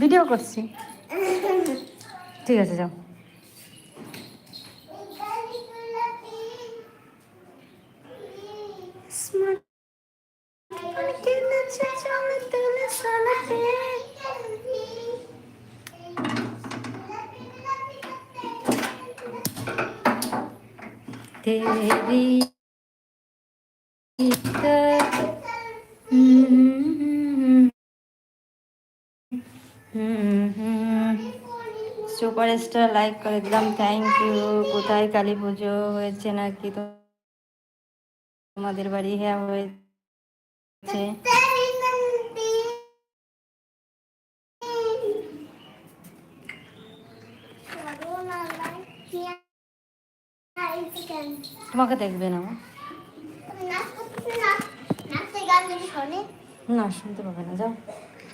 Video করছি। ঠিক আছে যাও। तेरी সুপার স্টার লাইক করে দিলাম থ্যাংক ইউ কোথায় কালী পুজো হয়েছে নাকি তো তোমাদের বাড়ি? হ্যাঁ হয়েছে। তোমাকে দেখবে না না শুনতে পাবে না যাও।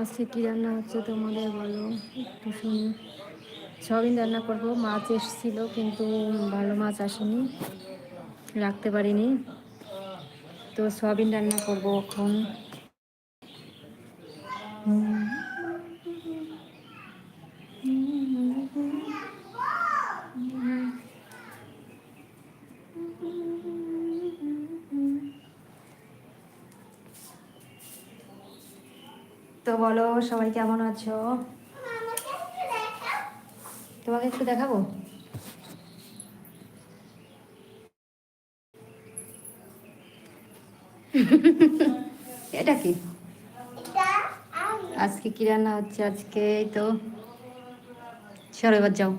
আজকে কী রান্না হচ্ছে তোমাদের বলো? একটু শুনি। সবই রান্না করব। মাছ এসেছিল, কিন্তু ভালো মাছ আসেনি। রাখতে পারিনি। তো সয়াবিন রান্না করব এখন। তো বলো, সবাই কেমন আছো? তোমাকে একটু দেখাবো? এটা কি? আজকে কি রান্না হচ্ছে আজকে? তো। চলো, এবার যাও।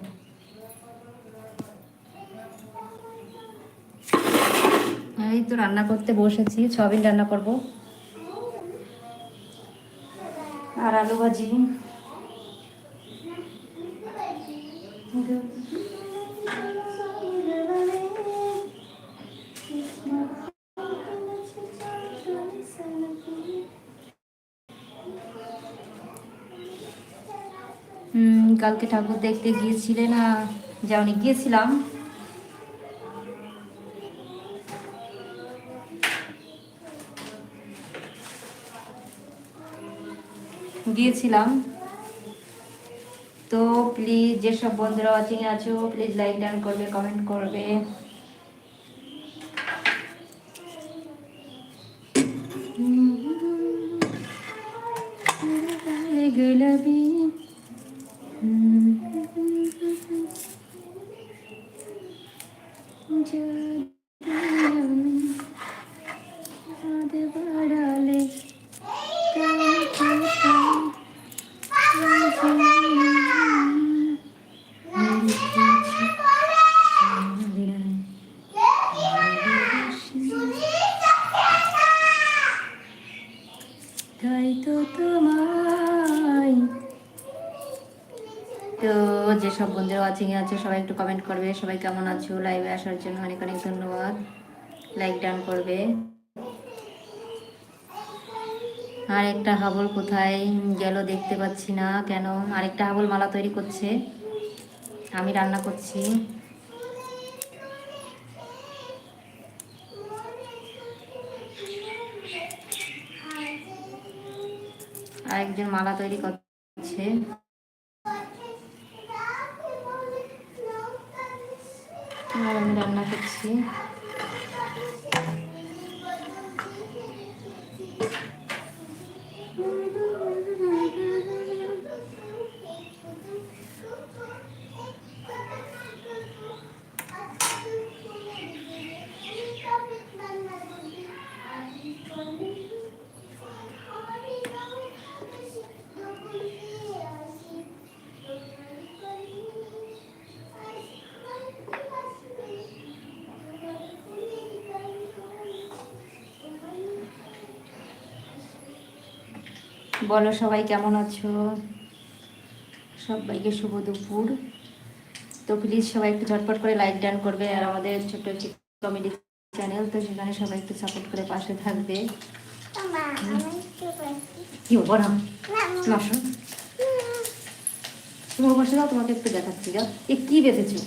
এই তো রান্না করতে বসেছি, সয়াবিন রান্না করব। আর আলু ভাজি। কালকে ঠাকুর দেখতে গিয়েছিলে না? যাওনি গিয়েছিলাম। গিয়েছিলাম তো প্লিজ যেসব বন্ধুরা ওয়াচিং আছো প্লিজ লাইক ডান করবে কমেন্ট করবে গুলাবি তো যেসব বন্ধুরা ওয়াচিং এ আছে, সবাই একটু কমেন্ট করবে, সবাই কেমন আছো? লাইভে আসার জন্য অনেক অনেক ধন্যবাদ। লাইক ডান করবে। আর একটা হাবল কোথায়? গেল, দেখতে পাচ্ছি না। কেন? আরেকটা হাবল মালা তৈরি করছে। আমি রান্না করছি। আরেকজন মালা তৈরি করছে। আর আমি রান্না করছি। বলো সবাই কেমন আছো? সবাইকে শুভ দুপুর। তো প্লিজ সবাই একটু ঝটপট করে লাইক ডান করবে আর আমাদের ছোট্ট একটি কমেডি চ্যানেল তো সেখানে সবাই একটু সাপোর্ট করে পাশে থাকবে। কি না শোন তুমি বসে দাও তোমাকে একটু দেখাচ্ছি যাও। এ কি বেঁধেছো?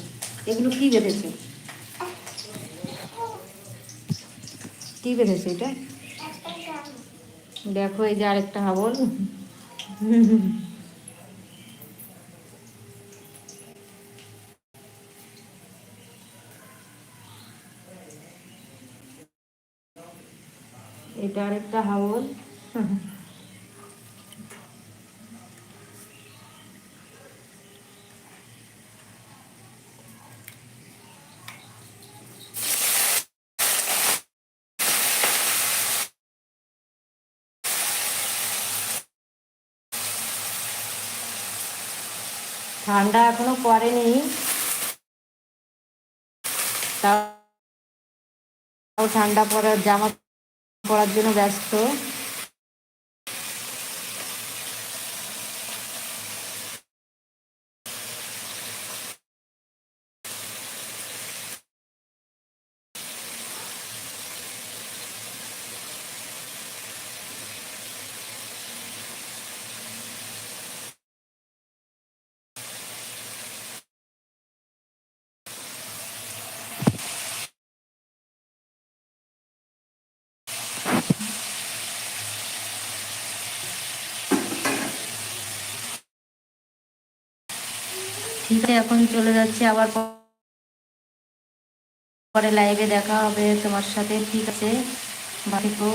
এগুলো কি বেঁধেছো? কি বেঁধেছো এটা? দেখো এই যে আরেকটা হাবল। এটা আরেকটা হাবল। ঠান্ডা এখনও পড়েনি। তাও ঠান্ডা পড়ার জামা পড়ার জন্য ব্যস্ত। ঠিক আছে এখন চলে যাচ্ছে আবার পরে লাইভে দেখা হবে তোমার সাথে। ঠিক আছে? বাকিকেও